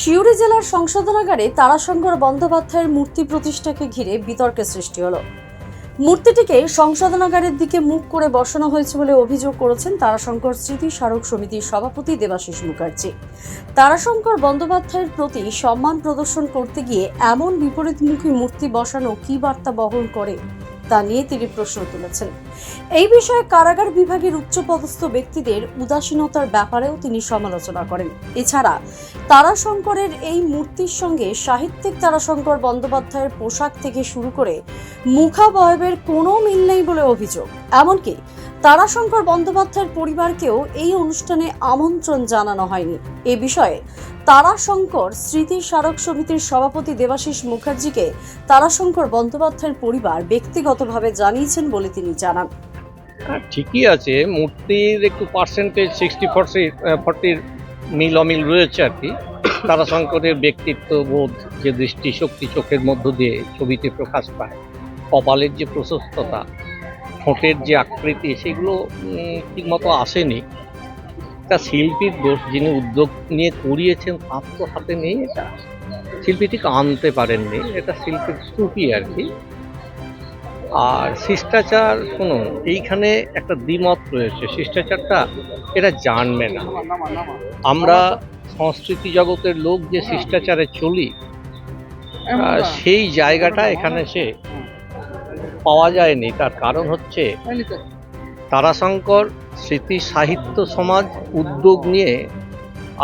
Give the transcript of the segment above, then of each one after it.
সিউড়ি জেলার সংশোধনাগারে তারাশঙ্কর বন্দ্যোপাধ্যায়ের মূর্তি প্রতিষ্ঠাকে ঘিরে বিতর্কের সৃষ্টি হলো। মূর্তিটিকে সংশোধনাগারের দিকে মুখ করে বসানো হয়েছে বলে অভিযোগ করেছেন তারাশঙ্কর স্মৃতি স্মারক সমিতির সভাপতি দেবাশিস মুখার্জি। তারাশঙ্কর বন্দ্যোপাধ্যায়ের প্রতি সম্মান প্রদর্শন করতে গিয়ে এমন বিপরীতমুখী মূর্তি বসানো কী বার্তা বহন করে? তা নিয়ে তিনি প্রশ্ন তুলেছেন। এই বিষয়ে কারাগার বিভাগের উচ্চপদস্থ ব্যক্তিদের উদাসীনতার ব্যাপারেও তিনি সমালোচনা করেন। এছাড়া তারাশঙ্করের এই মূর্তির সঙ্গে সাহিত্যিক তারাশঙ্কর বন্দ্যোপাধ্যায়ের পোশাক থেকে শুরু করে মুখাবয়বের কোনো মিল নেই বলে অভিযোগ। এমনকি তারাশঙ্কর বন্দ্যোপাধ্যায়ের পরিবারকেও এই অনুষ্ঠানে আমন্ত্রণ জানানো হয়নি। এ বিষয়ে তারাশঙ্কর স্মৃতি স্মারক সমিতির সভাপতি দেবাশিস মুখার্জিকে তারাশঙ্কর বন্দ্যোপাধ্যায়ের পরিবার ব্যক্তিগতভাবে জানিয়েছেন বলে তিনি জানান। হ্যাঁ ঠিকই আছে। মূর্তির একটু পার্সেন্টেজ সিক্সটি ফর্টি ফর্টির মিল অমিল রয়েছে আর কি। তারাশঙ্করের ব্যক্তিত্ব বোধ যে দৃষ্টিশক্তি চোখের মধ্য দিয়ে ছবিতে প্রকাশ পায়, কপালের যে প্রশস্ততা ঠোঁটের যে আকৃতি, সেগুলো ঠিকমতো আসেনি। তা শিল্পীর দোষ যিনি উদ্যোগ নিয়ে করিয়েছেন, তার তো হাতে নেই এটা। শিল্পী ঠিক আনতে পারেননি, এটা শিল্পীর ত্রুটি আর কি। আর শিষ্টাচার, শুনুন, এইখানে একটা দ্বিমত রয়েছে। শিষ্টাচারটা এটা জানবে না। আমরা সংস্কৃতি জগতের লোক যে শিষ্টাচারে চলি সেই জায়গাটা এখানে সে পাওয়া যায়নি তার কারণ হচ্ছে তারাশঙ্কর স্মৃতি সাহিত্য সমাজ উদ্যোগ নিয়ে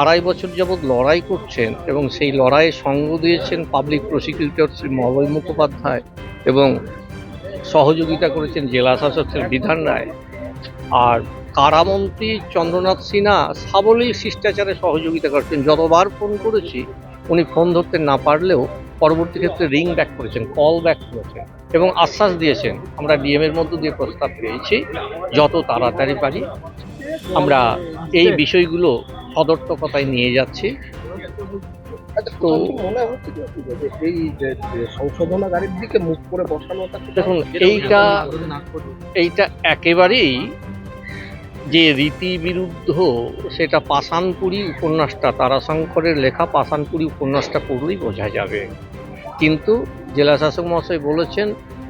আড়াই বছর যাবৎ লড়াই করছেন এবং সেই লড়াইয়ে সঙ্গ দিয়েছেন পাবলিক প্রসিকিউটর শ্রী মহবল মুখোপাধ্যায় এবং সহযোগিতা করেছেন জেলা শাসক শ্রী বিধান রায়। আর কারামন্ত্রী চন্দ্রনাথ সিনহা সাবলীল শিষ্টাচারে সহযোগিতা করছেন। যতবার ফোন করেছি উনি ফোন ধরতে না পারলেও পরবর্তী ক্ষেত্রে রিং ব্যাক করেছেন কল ব্যাক করেছেন এবং আশ্বাস দিয়েছেন, আমরা ডিএম এর মধ্য দিয়ে প্রস্তাব পেয়েছি, যত তাড়াতাড়ি পারি আমরা এই বিষয়গুলো সদর্থকতায় নিয়ে যাচ্ছি। দেখুন, এইটা এইটা একেবারেই যে রীতি বিরুদ্ধ সেটা পাষাণপুরি উপন্যাসটা, তারাশঙ্করের লেখা পাষাণপুরি উপন্যাসটা পড়লেই বোঝা যাবে। কিন্তু জেলা শাসক মহাশয় বলেছেন,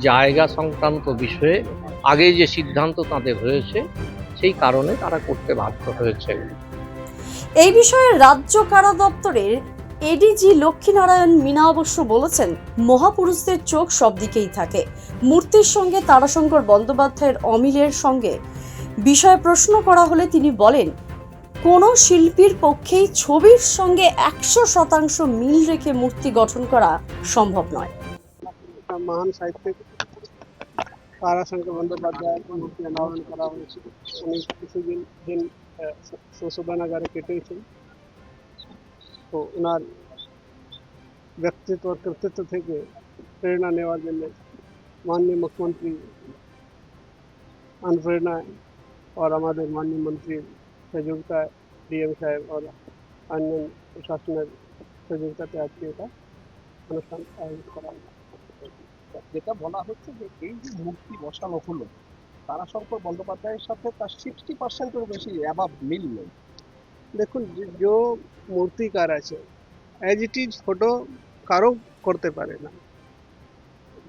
জায়গা সংক্রান্ত বিষয়ে আগে যে সিদ্ধান্ত তাদের হয়েছে, সেই কারণে তারা করতে বাধ্য হয়েছে। এই বিষয়ে রাজ্য কারা দপ্তরের এডিজি লক্ষ্মীনারায়ণ মিনা অবশ্য বলেছেন, মহাপুরুষদের চোখ সব দিকেই থাকে। মূর্তির সঙ্গে তারাশঙ্কর বন্দ্যোপাধ্যায়ের অমিলের সঙ্গে বিষয়ে প্রশ্ন করা হলে তিনি বলেন কোনো শিল্পীর পক্ষেই ছবির সঙ্গে একশো শতাংশ মিল রেখে মূর্তি গঠন করা সম্ভব নয়। মহান সাহিত্যিক তারাশঙ্কর বন্দ্যোপাধ্যায়ের মূর্তি অনাবরণ করা হয়েছিল উনি কিছুদিন দিন আহ, কেটেছেন। তো ওনার ব্যক্তিত্ব আর কর্তৃত্ব থেকে প্রেরণা নেওয়ার জন্য মাননীয় মুখ্যমন্ত্রী অনুপ্রেরণায় और আমাদের মাননীয় মন্ত্রীর সহযোগিতায় ডিএম সাহেব और অন্য প্রশাসনের সহযোগিতাতে আজকে এটা অনুষ্ঠান আয়োজন করা হলো। যেটা বলা হচ্ছে যে এই যে মূর্তি বসানো হলো তারাশঙ্কর বন্দ্যোপাধ্যায়ের সাথে তার সিক্সটি পার্সেন্টের বেশি অ্যাবাব মিল নেই দেখুন যে- जो মূর্তিকার আছে অ্যাজ ইট ইজ ফটো কারো করতে পারে না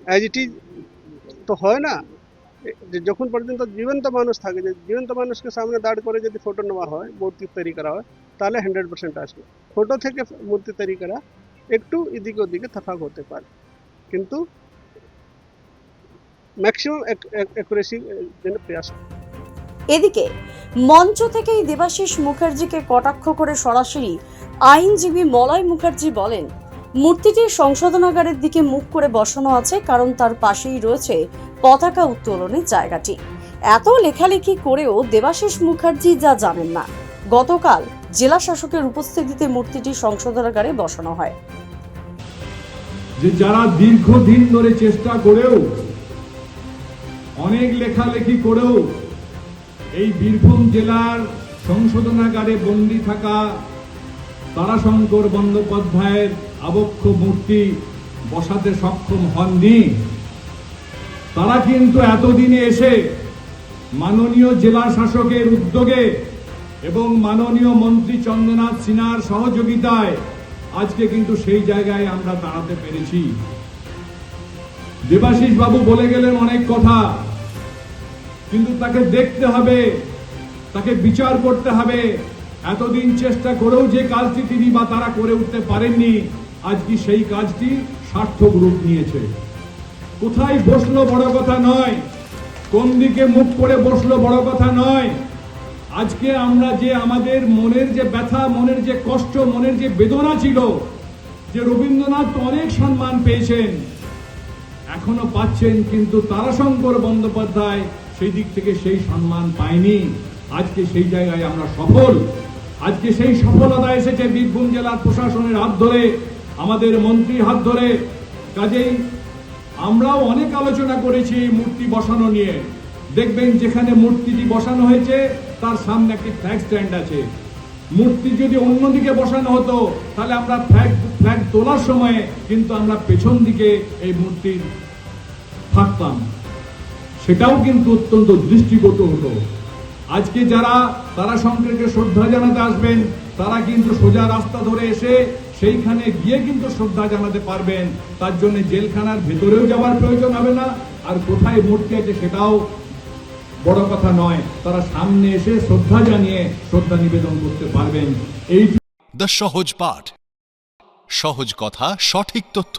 অ্যাজ ইট ইজ তো হয় না এ- যে যখন পর্যন্ত জীবন্ত মানুষ থাকে, যে জীবন্ত মানুষকে সামনে দাঁড় করে যদি ফটো নেওয়া হয়, মূর্তি তৈরি করা হয়, তাহলে হান্ড্রেড পার্সেন্ট আসবে। ফটো থেকে মূর্তি তৈরি করা একটু এদিকে ওদিকে তফাৎ হতে পারে। কিন্তু ম্যাক্সিমাম অ্যাকুরেসি জন্য প্রয়াস এদিকে, মঞ্চ থেকেই দেবাশিস মুখার্জিকে কটাক্ষ করে সরাসরি আইনজীবী মলয় মুখার্জি বলেন মূর্তিটি সংশোধনাগারের দিকে মুখ করে বসানো আছে, কারণ তার পাশেই রয়েছে পতাকা উত্তোলনের জায়গাটি। এত লেখালেখি করেও দেবাশিস মুখার্জি যা জানেন না। গতকাল জেলা শাসকের উপস্থিতিতে মূর্তিটি সংশোধনাগারে বসানো হয়। যে যারা দীর্ঘদিন ধরে চেষ্টা করেও, অনেক লেখালেখি করেও এই বীরভূম জেলার সংশোধনাগারে বন্দী থাকা তারাশঙ্কর বন্দ্যোপাধ্যায়ের আবক্ষ মূর্তি বসাতে সক্ষম হননি। তারা কিন্তু এতদিনে এসে মাননীয় জেলা শাসকের উদ্যোগে এবং মাননীয় মন্ত্রী চন্দ্রনাথ সিনহার সহযোগিতায় আজকে কিন্তু সেই জায়গায় আমরা দাঁড়াতে পেরেছি। দেবাশিস বাবু বলে গেলেন অনেক কথা, কিন্তু তাকে দেখতে হবে, তাকে বিচার করতে হবে এতদিন চেষ্টা করেও যে কাজটি তিনি বা তারা করে উঠতে পারেননি আজকে সেই কাজটি সার্থক রূপ নিয়েছে? কোথায় বসল বড় কথা নয়? কোন দিকে মুখ করে বসল বড় কথা নয়? আজকে আমরা যে আমাদের মনের যে ব্যথা, মনের যে কষ্ট, মনের যে বেদনা ছিল, যে রবীন্দ্রনাথ অনেক সম্মান পেয়েছেন, এখনও পাচ্ছেন, কিন্তু তারাশঙ্কর বন্দ্যোপাধ্যায় সেই দিক থেকে সেই সম্মান পায়নি। আজকে সেই জায়গায় আমরা সফল। আজকে সেই সফলতা এসেছে বীরভূম জেলার প্রশাসনের হাত ধরে, আমাদের মন্ত্রীর হাত ধরে। কাজেই আমরাও অনেক আলোচনা করেছি মূর্তি বসানো নিয়ে। দেখবেন যেখানে মূর্তিটি বসানো হয়েছে, তার সামনে একটি ফ্ল্যাগ স্ট্যান্ড আছে। মূর্তি যদি অন্যদিকে বসানো হতো, তাহলে আমরা ফ্ল্যাগ ফ্ল্যাগ তোলার সময় কিন্তু আমরা পেছন দিকে এই মূর্তির থাকতাম। সেটাও কিন্তু অত্যন্ত দৃষ্টিগত হতো। আজকে যারা, তারা শঙ্করকে শ্রদ্ধা জানাতে আসবেন, তারা কিন্তু সোজা রাস্তা ধরে এসে সেইখানে গিয়ে কিন্তু শ্রদ্ধা জানাতে পারবেন। তার জন্য জেলখানার ভেতরেও যাওয়ার প্রয়োজন হবে না, আর কোথায় মূর্তি আছে সেটাও বড় কথা নয়। তারা সামনে এসে শ্রদ্ধা জানিয়ে শ্রদ্ধা নিবেদন করতে পারবেন। এই দ্য সহজ পাঠ, সহজ কথা, সঠিক তথ্য।